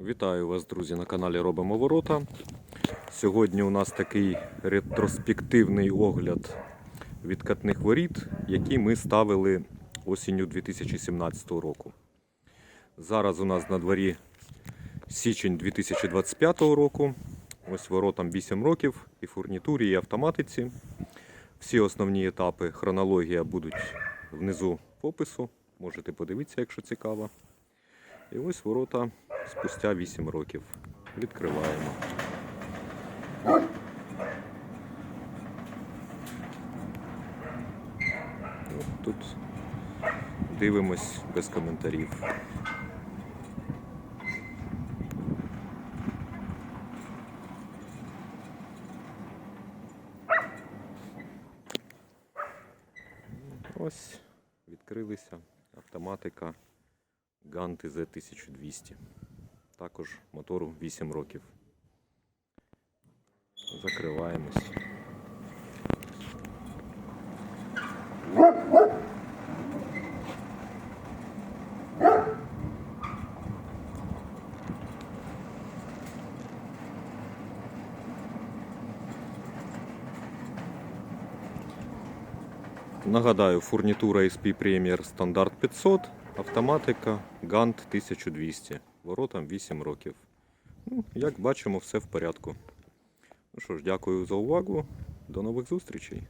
Вітаю вас, друзі, на каналі Робимо Ворота. Сьогодні у нас такий ретроспективний огляд відкатних воріт, які ми ставили осінню 2017 року. Зараз у нас на дворі січень 2025 року. Ось воротам 8 років і фурнітурі, і автоматиці. Всі основні етапи хронологія будуть внизу в опису. Можете подивитися, якщо цікаво. І ось ворота спустя 8 років. Відкриваємо. Ну, Тут дивимось без коментарів. Ось відкрилися автоматика Ганти Z1200. Також мотору 8 років. Закриваємось. Нагадаю, фурнітура SP Premier стандарт 500, автоматика Gantt 1200. Воротам 8 років. Ну, як бачимо, все в порядку. Ну що ж, дякую за увагу. До нових зустрічей.